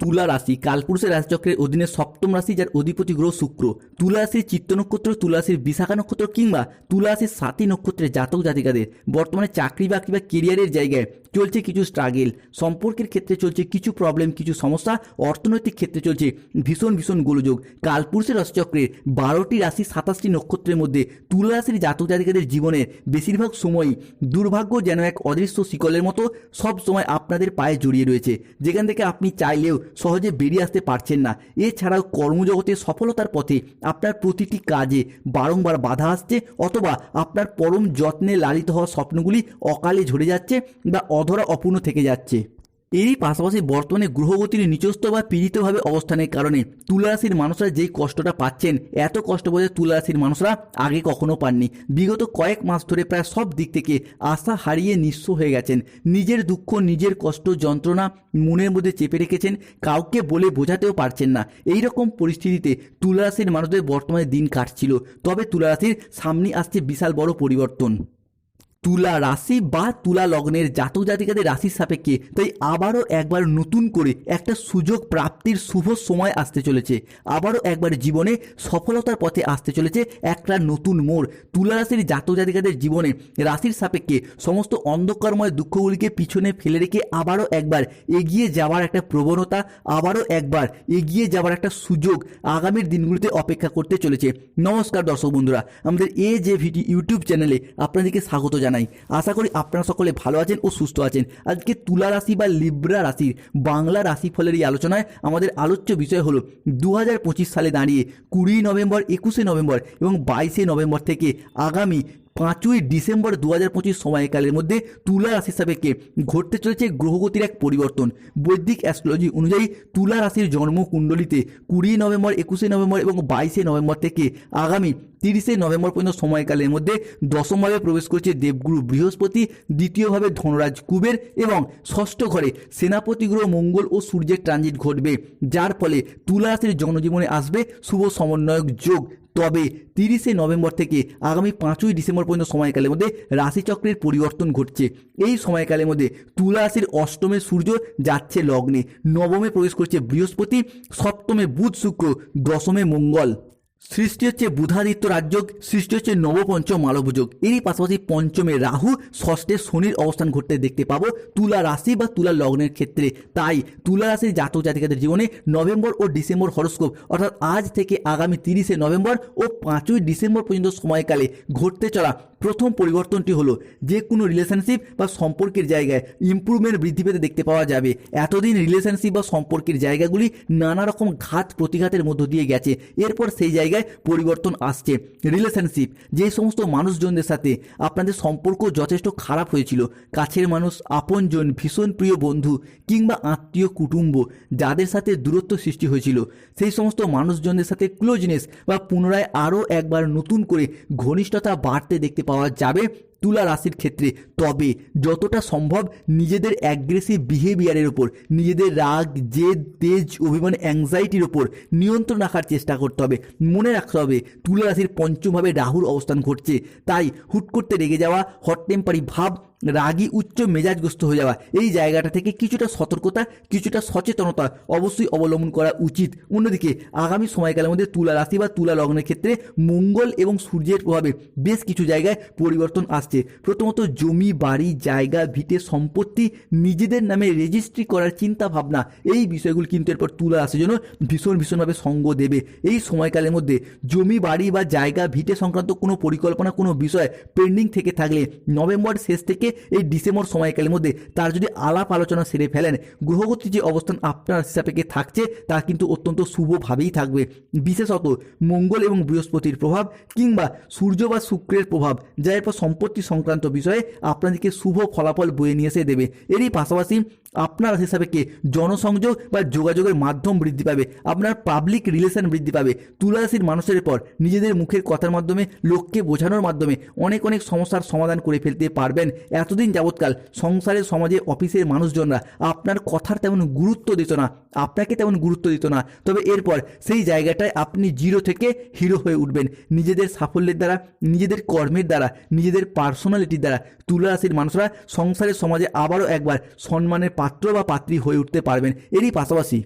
তুলা রাশি, কালপুরুষের রাশিচক্রের অধীনে সপ্তম রাশি, যার অধিপতি গ্রহ শুক্র। তুলা রাশির চিত্ত নক্ষত্র, তুলা রাশির বিশাখা নক্ষত্র কিংবা তুলা রাশির সাতী নক্ষত্রের জাতক জাতিকাদের। বর্তমানে চাকরি বাকরি বা কেরিয়ারের জায়গায় চলছে কিছু স্ট্রাগেল সম্পর্কের ক্ষেত্রে চলছে কিছু প্রবলেম কিছু সমস্যা, অর্থনৈতিক ক্ষেত্রে চলছে ভীষণ ভীষণ গোলযোগ। কালপুরুষের রাশিচক্রের বারোটি রাশি সাতাশটি নক্ষত্রের মধ্যে তুলা রাশির জাতক জাতিকাদের জীবনের বেশিরভাগ সময়ই দুর্ভাগ্য যেন এক অদৃশ্য শিকলের মতো সব সময় আপনাদের পায়ে জড়িয়ে রয়েছে। যেখান থেকে আপনি চাইলেও সহজে বেরিয়ে আসতে পারছেন না। এছাড়াও কর্মজগতে সফলতার পথে আপনার প্রতিটি কাজে বারংবার বাধা আসছে অথবা আপনার পরম যত্নে লালিত হওয়া স্বপ্নগুলি অকালে ঝরে যাচ্ছে বা অধরা অপূর্ণ থেকে যাচ্ছে। এরই পাশাপাশি বর্তমানে গ্রহগতির নিচস্থ বা পীড়িতভাবে অবস্থানের কারণে তুলারাশির মানুষরা যেই কষ্টটা পাচ্ছেন, এত কষ্ট বোধহয় তুলারাশির মানুষরা আগে কখনো পাননি। বিগত কয়েক মাস ধরে প্রায় সব দিক থেকে আশা হারিয়ে নিঃস্ব হয়ে গেছেন। নিজের দুঃখ, নিজের কষ্ট, যন্ত্রণা মনের মধ্যে চেপে রেখেছেন, কাউকে বলে বোঝাতেও পারছেন না। এই রকম পরিস্থিতিতে তুলারাশির মানুষদের বর্তমানে দিন কাটছিল। তবে তুলারাশির সামনে আসছে বিশাল বড় পরিবর্তন। তুলা রাশি বা তুলা লগ্নের জাতক জাতিকাদের রাশির সাপেক্ষে। তাই আবারও একবার নতুন করে একটা সুযোগ প্রাপ্তির শুভ সময় আসতে চলেছে। আবারও একবার জীবনে সফলতার পথে আসতে চলেছে একটা নতুন মোড়। তুলা রাশির জাতক জাতিকাদের জীবনে রাশির সাপেক্ষে সমস্ত অন্ধকারময় দুঃখগুলিকে পিছনে ফেলে রেখে আবারও একবার এগিয়ে যাওয়ার একটা প্রবণতা, আবারও একবার এগিয়ে যাওয়ার একটা সুযোগ আগামীর দিনগুলিতে অপেক্ষা করতে চলেছে। নমস্কার দর্শক বন্ধুরা, আমাদের এ যে ভিডি ইউটিউব চ্যানেলে আপনাদেরকে স্বাগত জানাই। আশা করি আপনারা সকলে ভালো আছেন ও সুস্থ আছেন। আজকে তুলা রাশি বা লিব্রা রাশির, বাংলা রাশিফলের এই আলোচনায় আমাদের আলোচ্য বিষয় হলো দু হাজার পঁচিশ সালে দাঁড়িয়ে কুড়ি নভেম্বর, একুশে নভেম্বর এবং বাইশে নভেম্বর থেকে আগামী পাঁচই ডিসেম্বর দু হাজার পঁচিশ সময়কালের মধ্যে তুলা রাশি সাপেক্ষে ঘটতে চলেছে গ্রহগতির এক পরিবর্তন। বৈদিক অ্যাস্ট্রোলজি অনুযায়ী তুলা রাশির জন্মকুণ্ডলিতে কুড়ি নভেম্বর, একুশে নভেম্বর এবং বাইশে নভেম্বর থেকে আগামী তিরিশে নভেম্বর পর্যন্ত সময়কালের মধ্যে দশমভাবে প্রবেশ করছে দেবগুরু বৃহস্পতি, দ্বিতীয়ভাবে ধনরাজ কুবের এবং ষষ্ঠ ঘরে সেনাপতি গ্রহ মঙ্গল ও সূর্যের ট্রানজিট ঘটবে। যার ফলে তুলা রাশির জনজীবনে আসবে শুভ সমন্বয়ক যোগ। তবে তিরিশে নভেম্বর থেকে আগামী পাঁচই ডিসেম্বর পর্যন্ত সময়কালের মধ্যে রাশিচক্রের পরিবর্তন ঘটছে। এই সময়কালের মধ্যে তুলা রাশির অষ্টমে সূর্য যাচ্ছে লগ্নে, নবমে প্রবেশ করছে বৃহস্পতি, সপ্তমে বুধ শুক্র, দশমে মঙ্গল। সৃষ্টি হচ্ছে বুধাদিত্য রাজযোগ, সৃষ্টি হচ্ছে নবপঞ্চম মালবযোগ এরই পাশাপাশি পঞ্চমে রাহু, ষষ্ঠে শনির অবস্থান ঘটতে দেখতে পাবো তুলা রাশি বা তুলা লগ্নের ক্ষেত্রে। তাই তুলা রাশির জাতক জাতিকাদের জীবনে নভেম্বর ও ডিসেম্বর হরস্কোপ, অর্থাৎ আজ থেকে আগামী তিরিশে নভেম্বর ও পাঁচই ডিসেম্বর পর্যন্ত সময়কালে ঘটতে চলা প্রথম পরিবর্তনটি হলো যে কোনো রিলেশনশিপ বা সম্পর্কের জায়গায় ইম্প্রুভমেন্ট বৃদ্ধি পেতে দেখতে পাওয়া যাবে। এতদিন রিলেশনশিপ বা সম্পর্কের জায়গাগুলি নানা রকম ঘাত প্রতিঘাতের মধ্য দিয়ে গেছে। এরপর সেই জায়গায় পরিবর্তন আসছে। রিলেশনশিপ যে সমস্ত মানুষজনদের সাথে আপনাদের সম্পর্ক যথেষ্ট খারাপ হয়েছিল, কাছের মানুষ, আপনজন, ভীষণ প্রিয় বন্ধু কিংবা আত্মীয়, কুটুম্ব, যাদের সাথে দূরত্ব সৃষ্টি হয়েছিল, সেই সমস্ত মানুষজনদের সাথে ক্লোজনেস বা পুনরায় আরও একবার নতুন করে ঘনিষ্ঠতা বাড়তে দেখতে পাওয়া যাবে তুলা রাশির ক্ষেত্রে। তবে যতটা সম্ভব নিজেদের অ্যাগ্রেসিভ বিহেভিয়ারের ওপর নিজেদের রাগ, জেদ, তেজ, অভিমান অ্যাংজাইটির ওপর নিয়ন্ত্রণ রাখার চেষ্টা করতে হবে। মনে রাখতে হবে, তুলা রাশির পঞ্চমভাবে রাহুর অবস্থান ঘটছে। তাই হুট করতে রেগে যাওয়া হট টেম্পারি ভাব রাগী, উচ্চ মেজাজগ্রস্ত হয়ে যাওয়া। এই জায়গাটা থেকে কিছুটা সতর্কতা, কিছুটা সচেতনতা অবশ্যই অবলম্বন করা উচিত। অন্যদিকে, আগামী সময়কালের মধ্যে তুলা রাশি বা তুলা লগ্নের ক্ষেত্রে মঙ্গল এবং সূর্যের প্রভাবে বেশ কিছু জায়গায় পরিবর্তন আসছে। প্রথমত, জমি, বাড়ি, জায়গা, ভিটে, সম্পত্তি নিজেদের নামে রেজিস্ট্রি করার চিন্তা ভাবনা এই বিষয়গুলি কিন্তু এরপর তুলা রাশির জন্য ভীষণ, ভীষণভাবে সঙ্গ দেবে। এই সময়কালের মধ্যে জমি, বাড়ি বা জায়গা, ভিটে সংক্রান্ত কোনো পরিকল্পনা, কোনো বিষয় পেন্ডিং থেকে থাকলে নভেম্বর শেষ থেকে এই ডিসেম্বর সময়কালের মধ্যে তার যদি আলাপ আলোচনা সেরে ফেলেন গ্রহগতি যে অবস্থান আপনার হিসাবে থাকছে, তা কিন্তু অত্যন্ত শুভভাবেই থাকবে। বিশেষত মঙ্গল এবং বৃহস্পতির প্রভাব কিংবা সূর্য বা শুক্রের প্রভাব, যা এরপর সম্পত্তি সংক্রান্ত বিষয়ে আপনাদেরকে শুভ ফলাফল বয়ে নিয়ে এসে দেবে। এরই পাশাপাশি আপনার হিসাবে জনসংযোগ বা যোগাযোগের মাধ্যম বৃদ্ধি পাবে, আপনার পাবলিক রিলেশন বৃদ্ধি পাবে। তুলারাশির মানুষের পর নিজেদের মুখের কথার মাধ্যমে, লোককে বোঝানোর মাধ্যমে অনেক অনেক সমস্যার সমাধান করে ফেলতে পারবেন। এতদিন যাবৎকাল সংসারের সমাজে অফিসের মানুষজনরা আপনার কথার তেমন গুরুত্ব দিত না, আপনাকে তেমন গুরুত্ব দিত না। তবে এরপর সেই জায়গাটায় আপনি জিরো থেকে হিরো হয়ে উঠবেন। নিজেদের সাফল্যের দ্বারা, নিজেদের কর্মের দ্বারা, নিজেদের পার্সোনালিটির দ্বারা তুলা রাশির মানুষরা সংসারের সমাজে আবারও একবার সম্মানের পাত্র বা পাত্রী হয়ে উঠতে পারবেন। এরই পাশাপাশি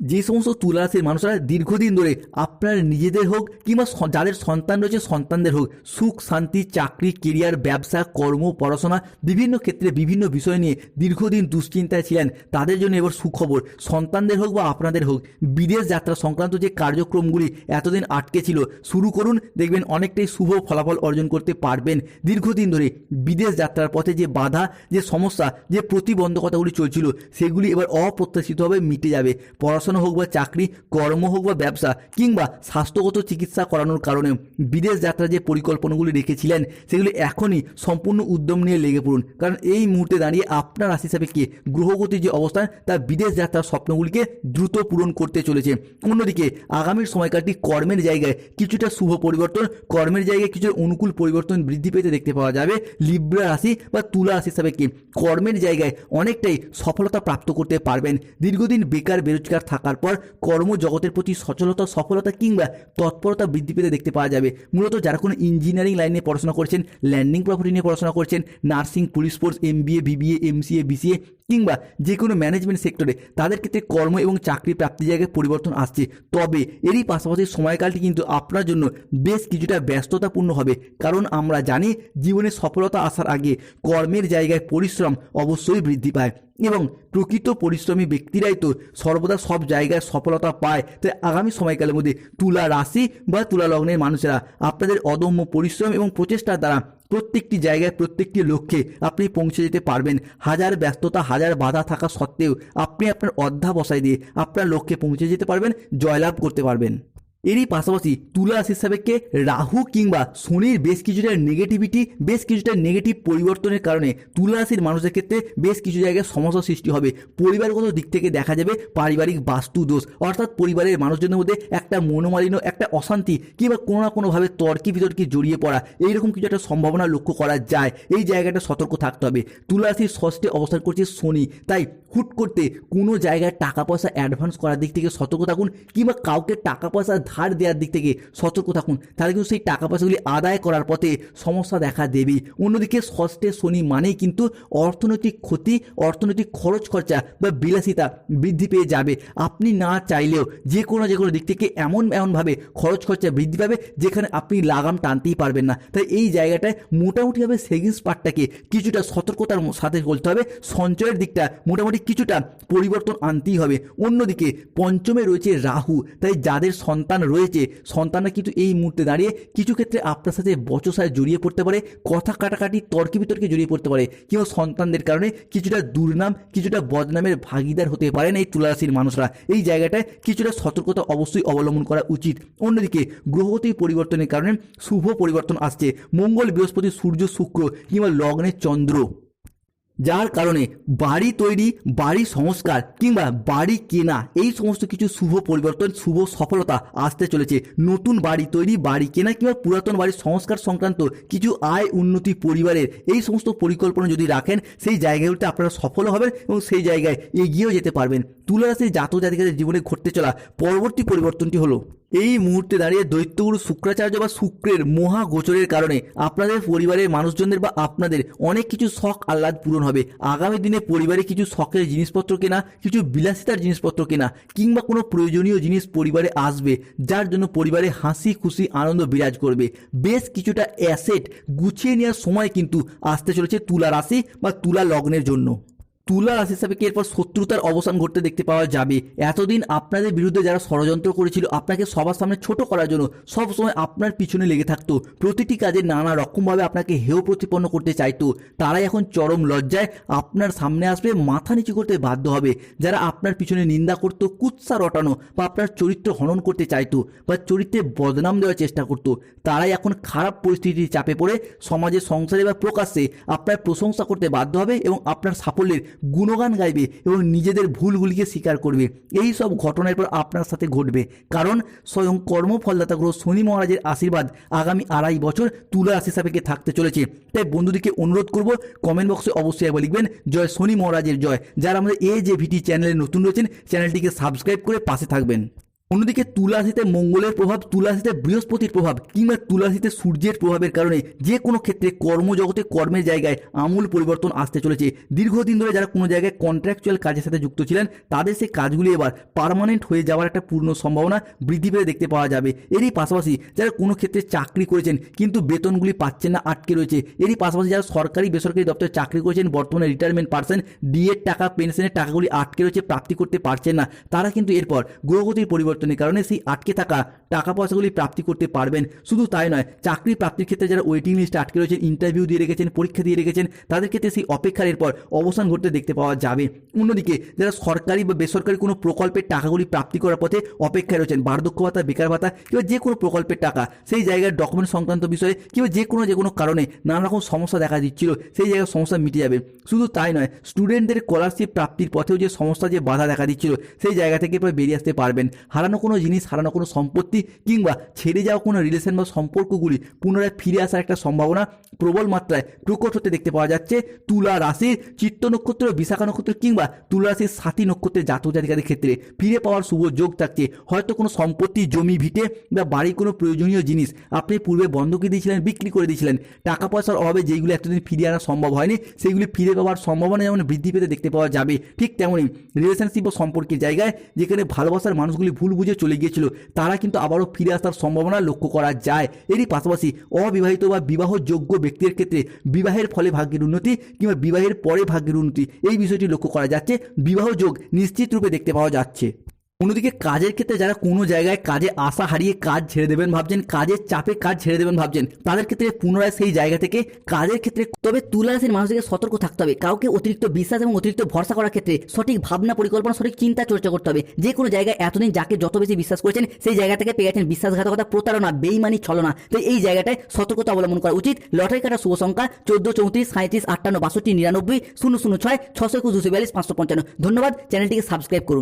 যে সমস্ত তুলা রাশির মানুষরা দীর্ঘদিন ধরে আপনার নিজেদের হোক কিংবা যাদের সন্তান রয়েছে সন্তানদের হোক, সুখ, শান্তি, চাকরি কেরিয়ার ব্যবসা, কর্ম, পড়াশোনা, বিভিন্ন ক্ষেত্রে বিভিন্ন বিষয় নিয়ে দীর্ঘদিন দুশ্চিন্তায় ছিলেন, তাদের জন্য এবার সুখবর। সন্তানদের হোক বা আপনাদের হোক, বিদেশ যাত্রা সংক্রান্ত যে কার্যক্রমগুলি এতদিন আটকে ছিল, শুরু করুন, দেখবেন অনেকটাই শুভ ফলাফল অর্জন করতে পারবেন। দীর্ঘদিন ধরে বিদেশ যাত্রার পথে যে বাধা, যে সমস্যা, যে প্রতিবন্ধকতাগুলি চলছিল, সেগুলি এবার অপ্রত্যাশিতভাবে মিটে যাবে। পড়াশোনা হোক বা চাকরি, কর্ম হোক বা ব্যবসা কিংবা স্বাস্থ্যগত চিকিৎসা করানোর কারণে বিদেশ যাত্রার যে পরিকল্পনাগুলি রেখেছিলেন, সেগুলি এখনই সম্পূর্ণ উদ্যম নিয়ে লেগে পড়ুন। কারণ এই মুহূর্তে দাঁড়িয়ে আপনার রাশি সাপেক্ষে গ্রহগতির যে অবস্থান, তা বিদেশ যাত্রার স্বপ্নগুলিকে দ্রুত পূরণ করতে চলেছে। অন্যদিকে আগামীর সময়কালটি কর্মের জায়গায় কিছুটা শুভ পরিবর্তন, কর্মের জায়গায় কিছু অনুকূল পরিবর্তন বৃদ্ধি পেতে দেখতে পাওয়া যাবে। লিব্রা রাশি বা তুলা রাশি সাপেক্ষে কর্মের জায়গায় অনেকটাই সফলতা প্রাপ্ত করতে পারবেন। দীর্ঘদিন বেকার, বেরোজগার থাকার পর কর্মজগতের প্রতি সচলতা, সফলতা কিংবা তৎপরতা বৃদ্ধি পেতে দেখতে পাওয়া যাবে। মূলত যারা কোনো ইঞ্জিনিয়ারিং লাইনে পড়াশোনা করছেন ল্যান্ডিং প্রপার্টি নিয়ে পড়াশোনা করছেন nursing police force M MBA BBA MCA BCA কিংবা যে কোনো ম্যানেজমেন্ট সেক্টরে তাদের ক্ষেত্রে কর্ম এবং চাকরি প্রাপ্তির জায়গায় পরিবর্তন আসছে। তবে এরই পাশাপাশি সময়কালটি কিন্তু আপনার জন্য বেশ কিছুটা ব্যস্ততাপূর্ণ হবে। কারণ আমরা জানি জীবনে সফলতা আসার আগে কর্মের জায়গায় পরিশ্রম অবশ্যই বৃদ্ধি পায় এবং প্রকৃত পরিশ্রমী ব্যক্তিরাই তো সর্বদা সব জায়গায় সফলতা পায়। তাই আগামী সময়কালের মধ্যে তুলা রাশি বা তুলা লগ্নের মানুষেরা আপনাদের অদম্য পরিশ্রম এবং প্রচেষ্টার দ্বারা প্রত্যেকটি জায়গায় প্রত্যেকটি লক্ষ্যে আপনি পৌঁছে যেতে পারবেন। হাজার ব্যস্ততা, হাজার বাধা থাকা সত্ত্বেও আপনি আপনার অধ্যাবসায় দিয়ে আপনার লক্ষ্যে পৌঁছে যেতে পারবেন, জয়লাভ করতে পারবেন। এরই পাশাপাশি তুলা রাশির সাপেক্ষে রাহু কিংবা শনির বেশ কিছুটা নেগেটিভিটি বেশ কিছুটা নেগেটিভ পরিবর্তনের কারণে তুলা রাশির মানুষের ক্ষেত্রে বেশ কিছু জায়গায় সমস্যা সৃষ্টি হবে। পরিবারগত দিক থেকে দেখা যাবে পারিবারিক বাস্তু দোষ, অর্থাৎ পরিবারের মানুষজনের মধ্যে একটা মনোমালিন্য, একটা অশান্তি কিংবা কোনো না কোনোভাবে তর্কি বিতর্কে জড়িয়ে পড়া, এইরকম কিছু একটা সম্ভাবনা লক্ষ্য করা যায়। এই জায়গাটা সতর্ক থাকতে হবে। তুলা রাশির ষষ্ঠে অবস্থান করছে শনি, তাই হুট করতে কোনো জায়গায় টাকা পয়সা অ্যাডভান্স করার দিক থেকে সতর্ক থাকুন কিংবা কাউকে টাকা পয়সা ধার দেওয়ার দিক থেকে সতর্ক থাকুন। তাহলে কিন্তু সেই টাকা পয়সাগুলি আদায় করার পথে সমস্যা দেখা দেবেই অন্যদিকে ষষ্ঠে শনি মানেই কিন্তু অর্থনৈতিক ক্ষতি, অর্থনৈতিক খরচ খরচা বা বিলাসিতা বৃদ্ধি পেয়ে যাবে। আপনি না চাইলেও যে কোনো যে কোনো দিক থেকে এমন এমনভাবে খরচ খরচা বৃদ্ধি পাবে যেখানে আপনি লাগাম টানতেই পারবেন না। তাই এই জায়গাটায় মোটামুটিভাবে সেভিংস পার্টটাকে কিছুটা সতর্কতার সাথে বলতে হবে। সঞ্চয়ের দিকটা মোটামুটি কিছুটা পরিবর্তন আনতেই হবে। অন্যদিকে পঞ্চমে রয়েছে রাহু। তাই যাদের সন্তান রয়েছে। সন্তানরা কিন্তু এই মুহূর্তে দাঁড়িয়ে কিছু ক্ষেত্রে আপনার সাথে বচসায় জড়িয়ে পড়তে পারে, কথা কাটাকাটি, তর্কে বিতর্কে জড়িয়ে পড়তে পারে। কিংবা সন্তানদের কারণে কিছুটা দুর্নাম, কিছুটা বদনামের ভাগিদার হতে পারেন এই তুলারাশির মানুষরা। এই জায়গাটায় কিছুটা সতর্কতা অবশ্যই অবলম্বন করা উচিত। অন্যদিকে গ্রহগতির পরিবর্তনের কারণে শুভ পরিবর্তন আসছে। মঙ্গল বৃহস্পতি সূর্য শুক্র কিংবা লগ্নের চন্দ্র। যার কারণে বাড়ি তৈরি, বাড়ি সংস্কার কিংবা বাড়ি কেনা, এই সমস্ত কিছু শুভ পরিবর্তন, শুভ সফলতা আসতে চলেছে। নতুন বাড়ি তৈরি, বাড়ি কেনা কিংবা পুরাতন বাড়ির সংস্কার সংক্রান্ত কিছু আয় উন্নতি পরিবারের এই সমস্ত পরিকল্পনা যদি রাখেন, সেই জায়গাগুলোতে আপনারা সফল হবেন এবং সেই জায়গায় এগিয়েও যেতে পারবেন। তুলা রাশির জাতক জাতিকাদের জীবনে ঘটতে চলা পরবর্তী পরিবর্তনটি হলো এই মুহূর্তে দাঁড়িয়ে দৈত্যগুরু শুক্রাচার্য বা শুক্রের মহা গোচরের কারণে আপনাদের পরিবারের মানুষজনদের বা আপনাদের অনেক কিছু শখ আহ্লাদ পূরণ হবে। আগামী দিনে পরিবারে কিছু শখের জিনিসপত্র কেনা, কিছু বিলাসিতার জিনিসপত্র কেনা, কিংবা কোনো প্রয়োজনীয় জিনিস পরিবারে আসবে, যার জন্য পরিবারে হাসি, খুশি, আনন্দ বিরাজ করবে। বেশ কিছুটা অ্যাসেট গুছিয়ে নেওয়ার সময় কিন্তু আসতে চলেছে তুলা রাশি বা তুলা লগ্নের জন্য। তুলা রাশি সাপেক্ষে এরপর শত্রুতার অবসান ঘটতে দেখতে পাওয়া যাবে? এতদিন আপনাদের বিরুদ্ধে যারা ষড়যন্ত্র করেছিল, আপনাকে সবার সামনে ছোট করার জন্য সবসময় আপনার পিছনে লেগে থাকতো। প্রতিটি কাজে নানা রকমভাবে আপনাকে হেয় প্রতিপন্ন করতে চাইতো। তারাই এখন চরম লজ্জায় আপনার সামনে আসবে, মাথা নিচু করতে বাধ্য হবে। যারা আপনার পিছনে নিন্দা করতো, কুৎসা রটানো বা আপনার চরিত্র হনন করতে চাইতো বা চরিত্রে বদনাম দেওয়ার চেষ্টা করতো, তারাই এখন খারাপ পরিস্থিতির চাপে পড়ে সমাজে সংসারে বা প্রকাশ্যে আপনার প্রশংসা করতে বাধ্য হবে এবং আপনার সাফল্যের গুণগান গাইবে এবং নিজেদের ভুলগুলিকে স্বীকার করবে। এই সব ঘটনার পর আপনার সাথে ঘটবে। কারণ স্বয়ং কর্মফলদাতা গ্রহ শনি মহারাজের আশীর্বাদ আগামী আড়াই বছর তুলা রাশি সাপেক্ষে থাকতে চলেছে। তাই বন্ধুদেরকে অনুরোধ করব কমেন্ট বক্সে অবশ্যই একবার লিখবেন, জয় শনি মহারাজের জয়। যারা আমাদের এ যে ভিটি চ্যানেলে নতুন রয়েছেন, চ্যানেলটিকে সাবস্ক্রাইব করে পাশে থাকবেন। অন্যদিকে তুলারাশিতে মঙ্গলের প্রভাব তুলারাশিতে বৃহস্পতির প্রভাব কিংবা তুলারাশিতে সূর্যের প্রভাবের কারণে যে কোনো ক্ষেত্রে কর্মজগতে কর্মের জায়গায় আমূল পরিবর্তন আসতে চলেছে। দীর্ঘদিন ধরে যারা কোনো জায়গায় কন্ট্রাকচুয়াল কাজের সাথে যুক্ত ছিলেন, তাদের সেই কাজগুলি এবার পার্মানেন্ট হয়ে যাওয়ার একটা পূর্ণ সম্ভাবনা বৃদ্ধি পেয়ে দেখতে পাওয়া যাবে। এরই পাশাপাশি যারা কোনো ক্ষেত্রে চাকরি করেছেন কিন্তু বেতনগুলি পাচ্ছেন না, আটকে রয়েছে। এরই পাশাপাশি যারা সরকারি বেসরকারি দপ্তরে চাকরি করেছেন, বর্তমানে রিটায়ারমেন্ট পার্সেন ডিএর টাকা পেনশনের টাকাগুলি আটকে রয়েছে, প্রাপ্তি করতে পারছেন না। তারা কিন্তু এরপর গ্রহগতির পরিবর্তনের কারণে সেই আটকে থাকা টাকা পয়সাগুলি প্রাপ্তি করতে পারবেন। শুধু তাই নয়, চাকরি প্রাপ্তির ক্ষেত্রে যারা ওয়েটিং লিস্টে আটকে রয়েছেন ইন্টারভিউ দিয়ে রেখেছেন, পরীক্ষা দিয়ে রেখেছেন, তাদের ক্ষেত্রে সেই অপেক্ষার এরপর অবসান ঘটতে দেখতে পাওয়া যাবে। অন্যদিকে, যারা সরকারি বা বেসরকারি কোনো প্রকল্পের টাকাগুলি প্রাপ্তি করার পথে অপেক্ষায় রয়েছেন, বার্ধক্য ভাতা, বেকার ভাতা কিংবা যে কোনো প্রকল্পের টাকা, সেই জায়গার ডকুমেন্ট সংক্রান্ত বিষয়ে কিংবা যে কোনো যে কোনো কারণে নানা রকম সমস্যা দেখা দিচ্ছিল, সেই জায়গার সমস্যা মিটে যাবে। শুধু তাই নয় স্টুডেন্টদের স্কলারশিপ প্রাপ্তির পথেও যে সমস্যা, যে বাধা দেখা দিচ্ছিল, সেই জায়গা থেকে বেরিয়ে আসতে পারবেন। হারানো কোনো জিনিস, হারানো কোনো সম্পত্তি কিংবা ছেড়ে যাওয়া কোনো রিলেশন বা সম্পর্কগুলি পুনরায় ফিরে আসার একটা সম্ভাবনা প্রবল মাত্রায় প্রকট হতে দেখতে পাওয়া যাচ্ছে। তুলা রাশির চিত্ত নক্ষত্র, বিশাখা নক্ষত্র কিংবা তুলা রাশির সাথী নক্ষত্রের জাতক জাতিকাদের ক্ষেত্রে ফিরে পাওয়ার শুভ যোগ থাকছে। হয়তো কোনো সম্পত্তি, জমি, ভিটে বা বাড়ির কোনো প্রয়োজনীয় জিনিস আপনি পূর্বে বন্ধকি দিয়েছিলেন, বিক্রি করে দিয়েছিলেন। টাকা পয়সার অভাবে যেগুলো এতদিন ফিরিয়ে আনা সম্ভব হয়নি, সেগুলি ফিরে পাওয়ার সম্ভাবনা যেমন বৃদ্ধি পেতে দেখতে পাওয়া যাবে, ঠিক তেমনই রিলেশনশিপ ও সম্পর্কের জায়গায় যেখানে ভালোবাসার মানুষগুলি ভুল বুঝে চলে গিয়েছিল। তারা কিন্তু আবারও ফিরে আসার সম্ভাবনা লক্ষ্য করা যায়। এরই পাশাপাশি অবিবাহিত বা বিবাহযোগ্য ব্যক্তির ক্ষেত্রে বিবাহের ফলে ভাগ্যের উন্নতি কিংবা বিবাহের পরে ভাগ্যের উন্নতি এই বিষয়টি লক্ষ্য করা যাচ্ছে। বিবাহযোগ নিশ্চিত রূপে দেখতে পাওয়া যাচ্ছে। অন্যদিকে কাজের ক্ষেত্রে যারা কোনো জায়গায় কাজে আশা হারিয়ে কাজ ছেড়ে দেবেন ভাবছেন, কাজের চাপে কাজ ছেড়ে দেবেন ভাবছেন, তাদের ক্ষেত্রে পুনরায় সেই জায়গা থেকে কাজের ক্ষেত্রে তবে তুলা রাশির মানুষকে সতর্ক থাকতে হবে। কাউকে অতিরিক্ত বিশ্বাস এবং অতিরিক্ত ভরসা করার ক্ষেত্রে সঠিক ভাবনা, পরিকল্পনা, সঠিক চিন্তা চর্চা করতে হবে। যে কোনো জায়গায় এতদিন যাকে যত বেশি বিশ্বাস করেছেন, সেই জায়গা থেকে পেয়ে গেছেন বিশ্বাসঘাতকতা, প্রতারণা, বেইমানি, ছলনা। তো এই জায়গাটায় সতর্কতা অবলম্বন করা উচিত। লটারি কাটা শুভ সংখ্যা চোদ্দ, চৌত্রিশ সাঁত্রিশ আটান্ন, বাষট্টি, নিরানব্বই, শূন্য শূন্য, ছয়, ছশো একুশ, দুশো বিয়াল্লিশ, পাঁচশো পঞ্চান্ন। ধন্যবাদ। চ্যানেলটিকে সাবস্ক্রাইব করুন।